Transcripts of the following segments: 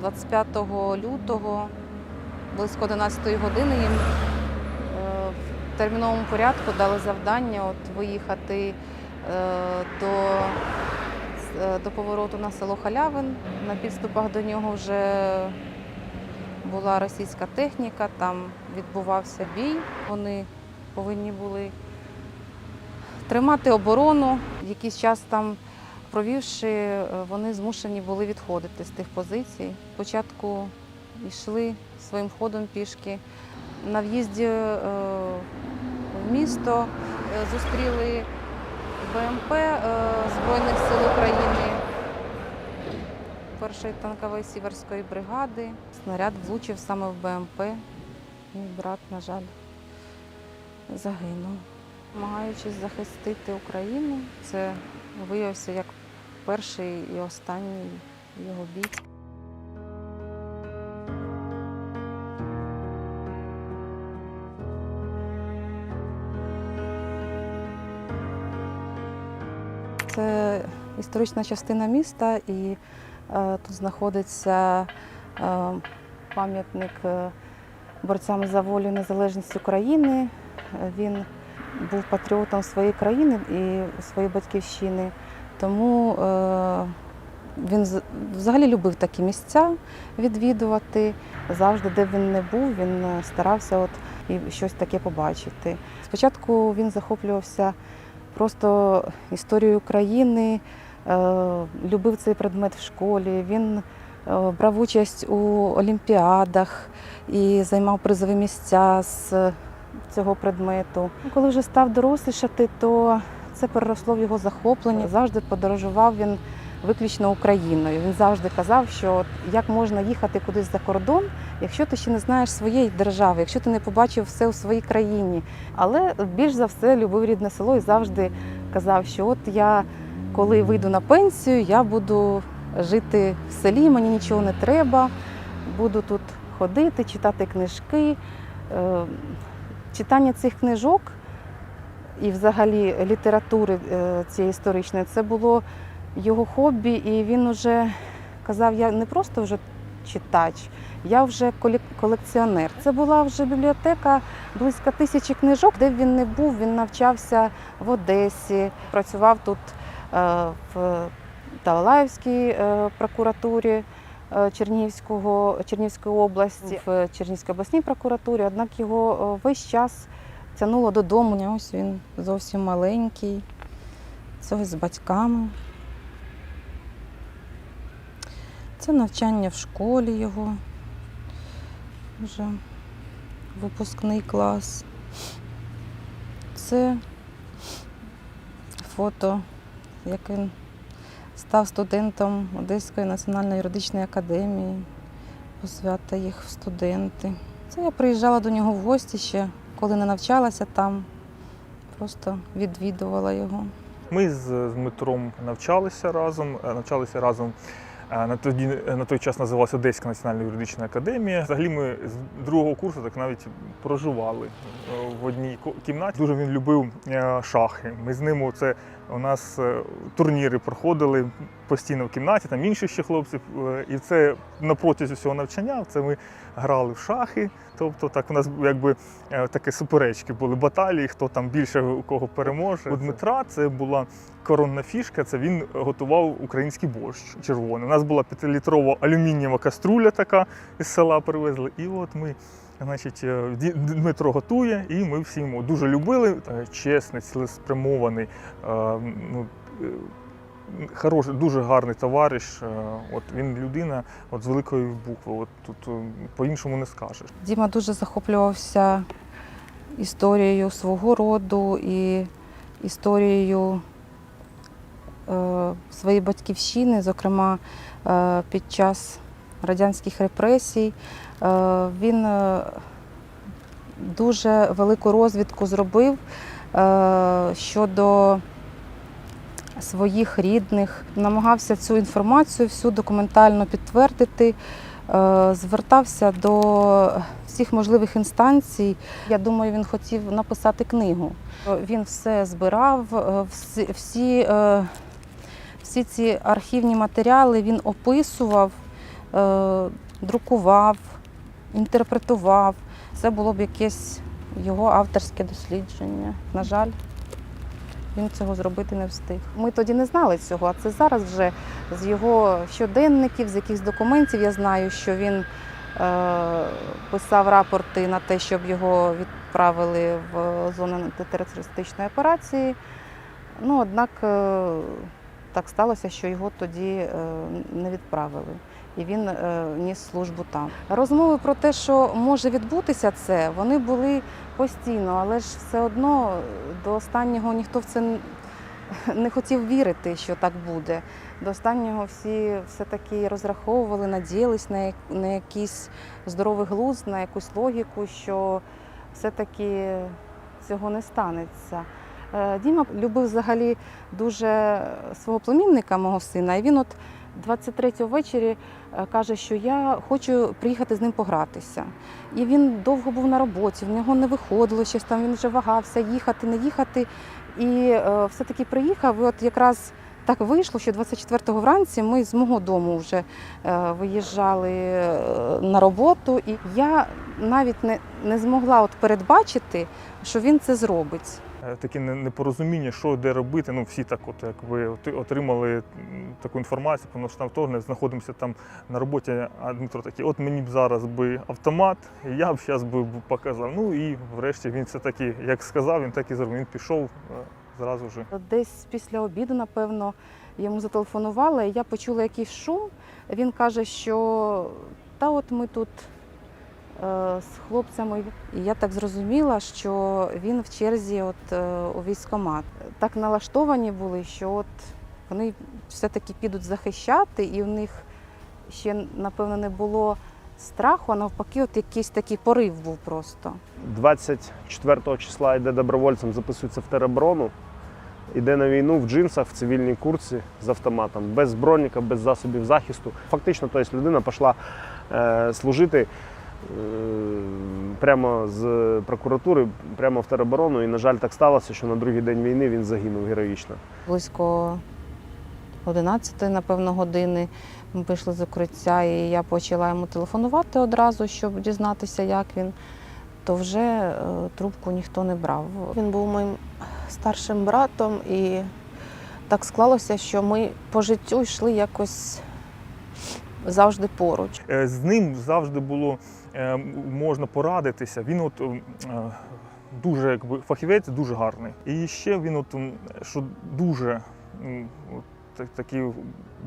25 лютого, близько 11 години їм е, в терміновому порядку дали завдання от, виїхати е, до, е, до повороту на село Халявин. На підступах до нього вже була російська техніка, там відбувався бій. Вони повинні були тримати оборону. Якийсь час там провівши, е, вони змушені були відходити з тих позицій. Спочатку йшли своїм ходом пішки. На в'їзді е, в місто е, зустріли БМП Збройних сил України першої танкової сіверської бригади. Снаряд влучив саме в БМП. Мій брат, на жаль, загинув. Намагаючись захистити Україну, це виявився як перший і останній його бій. Це історична частина міста, і е, тут знаходиться е, пам'ятник е, борцям за волю і незалежність України. Він був патріотом своєї країни і своєї батьківщини. Тому е, він взагалі любив такі місця відвідувати. Завжди, де він не був, він е, старався от і щось таке побачити. Спочатку він захоплювався просто історією України, е, любив цей предмет в школі. Він брав участь у олімпіадах і займав призові місця з цього предмету. Коли вже став дорослішати, то це переросло в його захоплення. Завжди подорожував він виключно Україною. Він завжди казав, що як можна їхати кудись за кордон, якщо ти ще не знаєш своєї держави, якщо ти не побачив все у своїй країні. Але більш за все любив рідне село і завжди казав, що от я, коли вийду на пенсію, я буду жити в селі, мені нічого не треба, буду тут ходити, читати книжки. Читання цих книжок і взагалі літератури е, цієї історичної це було його хобі, і він уже казав, я не просто вже читач, я вже колекціонер. Це була вже бібліотека близько тисячі книжок, де він не був, він навчався в Одесі, працював тут е, в Талалаївській е, прокуратурі. Е, Чернігівського, Чернігівської області, в Чернігівській обласній прокуратурі, однак його е, весь час тягнуло додому. Ось він зовсім маленький, це ось з батьками. Це навчання в школі його. Вже випускний клас. Це фото, як він став студентом Одеської національної юридичної академії, посвята їх в студенти. Це я приїжджала до нього в гості ще, коли не навчалася там, просто відвідувала його. Ми з Дмитром навчалися разом, е, навчалися разом. е, На тоді на той час називалася Одеська національна юридична академія. Взагалі ми з другого курсу так навіть проживали е, в одній кімнаті. Дуже він любив е, шахи. Ми з ним це у нас е, турніри проходили постійно в кімнаті, там інші ще хлопці. е, І це на протязі всього навчання. Це ми грали в шахи. Тобто так у нас якби е, такі суперечки були баталії, хто там більше у кого переможе. У Дмитра це була коронна фішка. Це він готував український борщ червоний. У нас була п'ятилітрова алюмінієва каструля така із села привезли. І от ми. Значить, е, Дмитро готує, і ми всі йому дуже любили. Е, Чесний, цілеспрямований, е, ну, хороший, дуже гарний товариш. От він людина от з великої букви. От тут по-іншому не скажеш. Діма дуже захоплювався історією свого роду і історією е, своєї батьківщини, зокрема е, під час радянських репресій. Е, він е, дуже велику розвідку зробив е, щодо своїх рідних, намагався цю інформацію всю документально підтвердити, звертався до всіх можливих інстанцій. Я думаю, він хотів написати книгу. Він все збирав, всі, всі ці архівні матеріали він описував. Е, друкував, інтерпретував. Це було б якесь його авторське дослідження. На жаль, він цього зробити не встиг. Ми тоді не знали цього, а це зараз вже з його щоденників, з якихось документів я знаю, що він е, писав рапорти на те, щоб його відправили в зону антитерористичної операції. Ну, однак е, так сталося, що його тоді не відправили. І він е, ніс службу там. Розмови про те, що може відбутися це, вони були постійно, але ж все одно до останнього ніхто в це не хотів вірити, що так буде. До останнього всі все-таки розраховували, надіялись на, на якийсь здоровий глузд, на якусь логіку, що все-таки цього не станеться. Е, Діма любив взагалі дуже свого племінника, мого сина, і він от 23-го ввечері е, каже, що я хочу приїхати з ним погратися. І він довго був на роботі, в нього не виходило щось там, він вже вагався, їхати, не їхати. І е, все-таки приїхав. І от якраз так вийшло, що 24-го вранці ми з мого дому вже виїжджали на роботу, і я навіть не, не змогла от передбачити, що він це зробить. Е, Таке не- непорозуміння, що де робити. Ну всі так, от як ви отримали таку інформацію, про наш вторгнення, знаходимося там на роботі. А Дмитро такий, от мені б зараз би автомат, я б зараз би показав. Ну і врешті він все таки, як сказав, він так і зробив. Він пішов е, зразу ж. Десь після обіду, напевно, йому зателефонували, я почула якийсь шум. Він каже, що та от ми тут з хлопцями. І я так зрозуміла, що він в черзі от, е, у військкомат. Так налаштовані були, що от вони все-таки підуть захищати, і в них ще, напевно, не було страху, а навпаки, от якийсь такий порив був просто. 24 числа йде добровольцем, записується в тероборону, йде на війну в джинсах, в цивільній курці з автоматом, без броніка, без засобів захисту. Фактично, тобто людина пішла е, служити е, прямо з прокуратури, прямо в тероборону. І, на жаль, так сталося, що на другий день війни він загинув героїчно. близько 11, напевно, години. Ми пішли з укриття, і я почала йому телефонувати одразу, щоб дізнатися, як він. То вже е, трубку ніхто не брав. Він був моїм старшим братом, і так склалося, що ми по життю йшли якось завжди поруч. Е, З ним завжди було е, можна порадитися. Він от е, дуже якби фахівець, дуже гарний. І ще він, от що дуже такі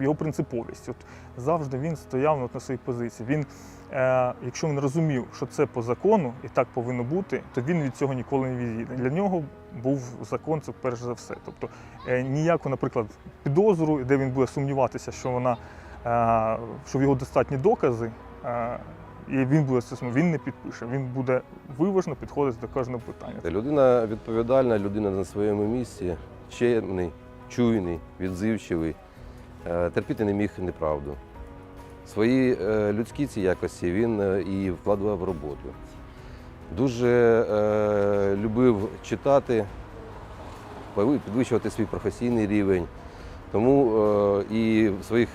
його принциповість. От завжди він стояв от на своїй позиції. Він, е, якщо він розумів, що це по закону і так повинно бути, то він від цього ніколи не відійде. Для нього був закон це перш за все. Тобто е, ніяку, наприклад, підозру, де він буде сумніватися, що вона е, що в його достатні докази, е, і він буде він не підпише. Він буде виважно підходити до кожного питання. Людина відповідальна, людина на своєму місці, чемний, чуйний, відзивчивий, е, терпіти не міг неправду. Свої е, людські ці якості він е, і вкладував в роботу. Дуже е, любив читати, підвищувати свій професійний рівень. Тому е, і в своїх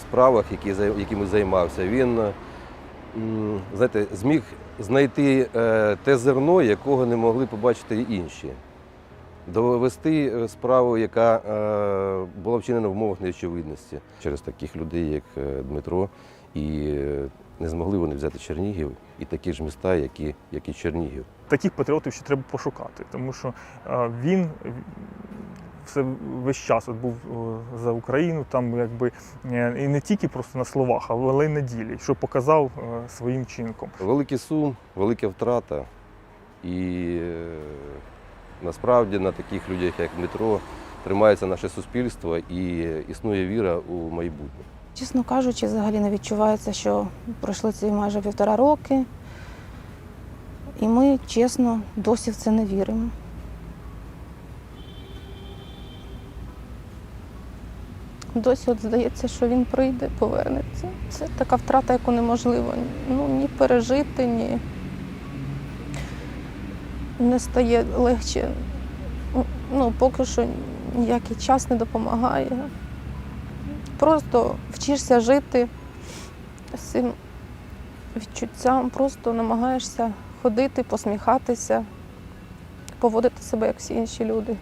справах, які, якими займався, він знаєте, зміг знайти е, те зерно, якого не могли побачити інші. Довести е, справу, яка е, була вчинена в умовах неочевидності через таких людей, як Дмитро, і не змогли вони взяти Чернігів і такі ж міста, які, як і Чернігів. Таких патріотів ще треба пошукати, тому що він все весь час от був е, за Україну, там якби е, і не тільки просто на словах, але й на ділі, що показав е, своїм чинком. Великий сум, велика втрата. І насправді на таких людях, як Дмитро, тримається наше суспільство і існує віра у майбутнє. Чесно кажучи, взагалі не відчувається, що пройшли ці майже півтора роки. І ми, чесно, досі в це не віримо. Досі от здається, що він прийде, повернеться. Це така втрата, яку неможливо ну, ні пережити, ні не стає легше. Ну, поки що ніякий час не допомагає. Просто вчишся жити з цим відчуттям просто намагаєшся ходити, посміхатися, поводити себе як всі інші люди.